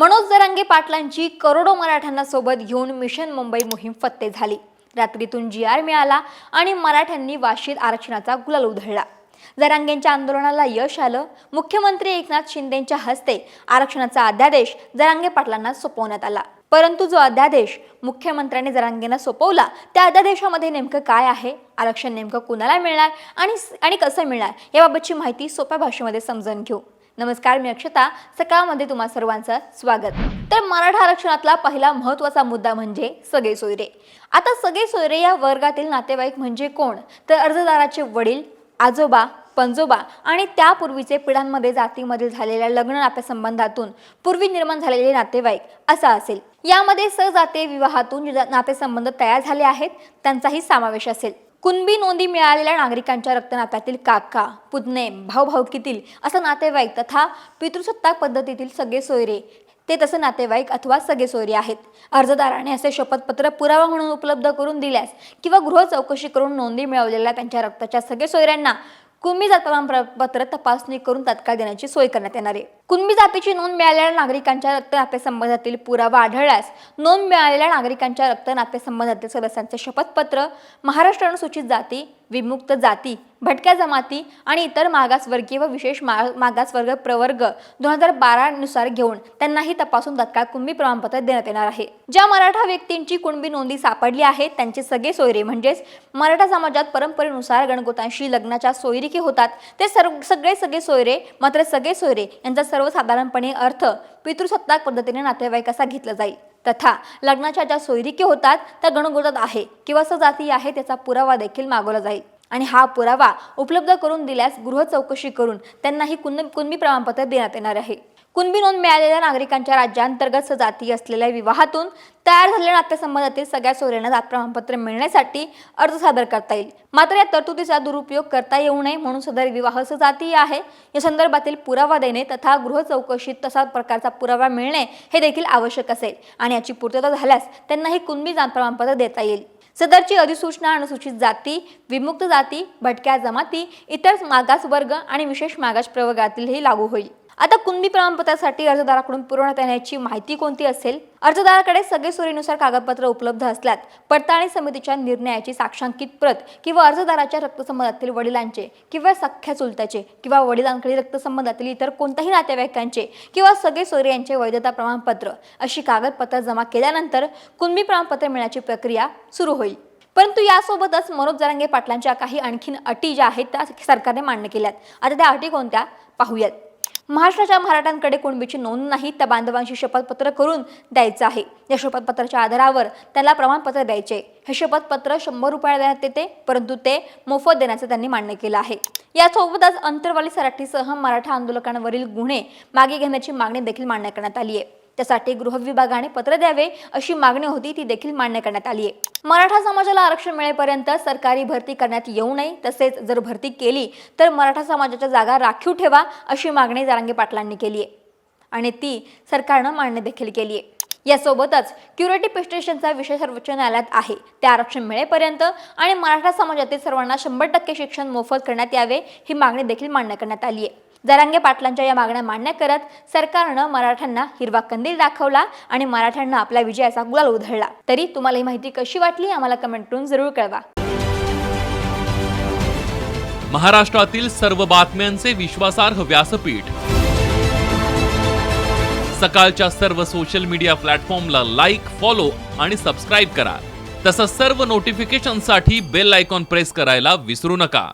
मनोज जरांगे पाटलांची करोडो मराठ्यांना सोबत घेऊन मिशन मुंबई मोहीम फत्ते झाली. रात्रीतून जी आर मिळाला आणि मराठ्यांनी वाशीत आरक्षणाचा गुलाल उधळला. जरांगेंच्या आंदोलनाला यश आलं. मुख्यमंत्री एकनाथ शिंदेच्या हस्ते आरक्षणाचा अध्यादेश जरांगे पाटलांना सोपवण्यात आला. परंतु जो अध्यादेश मुख्यमंत्र्यांनी जरांगेंना सोपवला त्या अध्यादेशामध्ये नेमकं काय आहे? आरक्षण नेमकं कुणाला मिळणार आणि आणि कसं मिळणार? याबाबतची माहिती सोप्या भाषेमध्ये समजून घेऊ. नमस्कार मी अक्षता. सकाळमध्ये तुम्हा सर्वांचं स्वागत. तर मराठा आरक्षणातला पहिला महत्त्वाचा मुद्दा म्हणजे सगळे सोयरे. आता सगळे सोयरे या वर्गातील नातेवाईक म्हणजे कोण? तर अर्जदाराचे वडील आजोबा पंजोबा आणि त्यापूर्वीचे पिढ्यांमध्ये जातीमधील झालेल्या लग्न नातेसंबंधातून पूर्वी निर्माण झालेले नातेवाईक असा असेल. यामध्ये सहजातीय विवाहातून जे नातेसंबंध तयार झाले आहेत. त्यांचाही समावेश असेल. कुणबी नोंदी मिळालेल्या नागरिकांच्या रक्तनात्यातील काका पुतणे भाऊभाऊकीतील असं नातेवाईक तथा पितृसत्ताक पद्धतीतील सगळे सोयरे ते तसे नातेवाईक अथवा सगळे सोयरे आहेत. अर्जदाराने असे शपथपत्र पुरावा म्हणून उपलब्ध करून दिल्यास किंवा गृह चौकशी करून नोंदी मिळवलेल्या त्यांच्या रक्ताच्या सगळे सोयऱ्यांना कुणबी जात प्रमाणपत्र तपासणी करून तत्काळ देण्याची सोय करण्यात येणार आहे. कुणबी जातीची नोंद मिळालेल्या नागरिकांच्या रक्त नातेसंबंधातील पुरावा आढळल्यास नोंद मिळालेल्या नागरिकांच्या रक्त नातेसंबंधातील सदस्यांचे शपथपत्र महाराष्ट्र अनुसूचित जाती विमुक्त जाती भटक्या जमाती आणि इतर मागासवर्गीय व विशेष मा मागासवर्ग प्रवर्ग दोन हजार बारानुसार घेऊन त्यांनाही तपासून तत्काळ कुणबी प्रमाणपत्र देण्यात येणार आहे. ज्या मराठा व्यक्तींची कुणबी नोंदी सापडली आहे त्यांचे सगळे सोयरे म्हणजेच मराठा समाजात परंपरेनुसार गणगोतांशी लग्नाच्या सोयरिकी होतात ते सर्व सगळे सगळे सोयरे मात्र सगळे सोयरे यांचा सर्वसाधारणपणे अर्थ पितृसत्ताक पद्धतीने नातेवाईक असा घेतला जाईल तथा लग्नाच्या ज्या सोयरिकी होतात त्या गणगोतात आहे. किंवा सजाती आहे त्याचा पुरावा देखील मागवला जाईल. आणि हा पुरावा उपलब्ध करून दिल्यास गृह चौकशी करून त्यांनाही कुंद कुणबी प्रमाणपत्र देण्यात येणार आहे. कुणबी नोंद मिळालेल्या नागरिकांच्या राज्यांतर्गत सजाती असलेल्या विवाहातून तयार झालेल्या नातेसंबंधातील सगळ्या सोयऱ्यांना जात प्रमाणपत्र मिळण्यासाठी अर्ज सादर करता येईल. मात्र या तरतुदीचा दुरुपयोग करता येऊ नये म्हणून सदर विवाह सजातीय आहे. या संदर्भातील पुरावा देणे तथा गृह चौकशीत तसा प्रकारचा पुरावा मिळणे हे देखील आवश्यक असेल आणि याची पूर्तता झाल्यास त्यांनाही कुणबी जात प्रमाणपत्र देता येईल. सदरची अधिसूचना अनुसूचित जाती विमुक्त जाती भटक्या जमाती इतर मागास वर्ग आणि विशेष मागास प्रवर्गातीलही लागू होईल. आता कुणबी प्रमाणपत्रासाठी अर्जदाराकडून पुरवण्यात येण्याची माहिती कोणती असेल? अर्जदाराकडे सगळे सोयीनुसार कागदपत्र उपलब्ध असल्यात. पडताळणी समितीच्या निर्णयाची साक्षांकित प्रत किंवा अर्जदाराच्या रक्तसंबंधातील वडिलांचे किंवा सख्ख्या चुलत्याचे किंवा वडिलांकडील रक्तसंबंधातील इतर कोणत्याही नातेवाईकांचे किंवा सगळे सोयरे यांचे वैधता प्रमाणपत्र अशी कागदपत्र जमा केल्यानंतर कुणबी प्रमाणपत्र मिळण्याची प्रक्रिया सुरू होईल. परंतु यासोबतच मनोज जरांगे पाटलांच्या काही आणखीन अटी ज्या आहेत त्या सरकारने मान्य केल्यात. आता त्या अटी कोणत्या? पाहूयात. महाराष्ट्राच्या मराठ्यांकडे कुणबीची नोंद नाही त्या बांधवांशी शपथपत्र करून द्यायचं आहे. या शपथपत्राच्या आधारावर त्याला प्रमाणपत्र द्यायचे. हे शपथपत्र शंभर रुपयाला देण्यात येते परंतु ते मोफत देण्याचं त्यांनी मान्य केलं आहे. यासोबतच अंतरवाली सराठीसह मराठा आंदोलकांवरील गुन्हे मागे घेण्याची मागणी देखील मान्य करण्यात आली आहे. त्यासाठी गृह विभागाने पत्र द्यावे अशी मागणी होती ती देखील मान्य करण्यात आली आहे. मराठा समाजाला आरक्षण मिळेपर्यंत सरकारी भरती करण्यात येऊ नये तसेच जर भरती केली तर मराठा समाजाच्या जागा राखीव ठेवा अशी मागणी जारांगे पाटलांनी केली आहे. आणि ती सरकारनं मान्य देखील केली आहे. यासोबतच क्युरेटी पेस्टेशनचा विषय सर्वोच्च न्यायालयात आहे. ते आरक्षण मिळेपर्यंत आणि मराठा समाजातील सर्वांना शंभर टक्के शिक्षण मोफत करण्यात यावे ही मागणी देखील मान्य करण्यात आली आहे. जरांगे पाटलांच्या या मागण्या मान्य करत सरकारनं मराठ्यांना हिरवा कंदील दाखवला आणि मराठ्यांना आपल्या विजयाचा गुलाल उधळला. तरी तुम्हाला ही माहिती कशी वाटली आम्हाला कमेंट करून जरूर कळवा. महाराष्ट्रातील सर्व बातम्यांचे विश्वासार्ह व्यासपीठ. सकाळच्या सर्व सोशल मीडिया प्लॅटफॉर्मला लाईक फॉलो आणि सबस्क्राईब करा. तसंच सर्व नोटिफिकेशनसाठी बेल आयकॉन प्रेस करायला विसरू नका.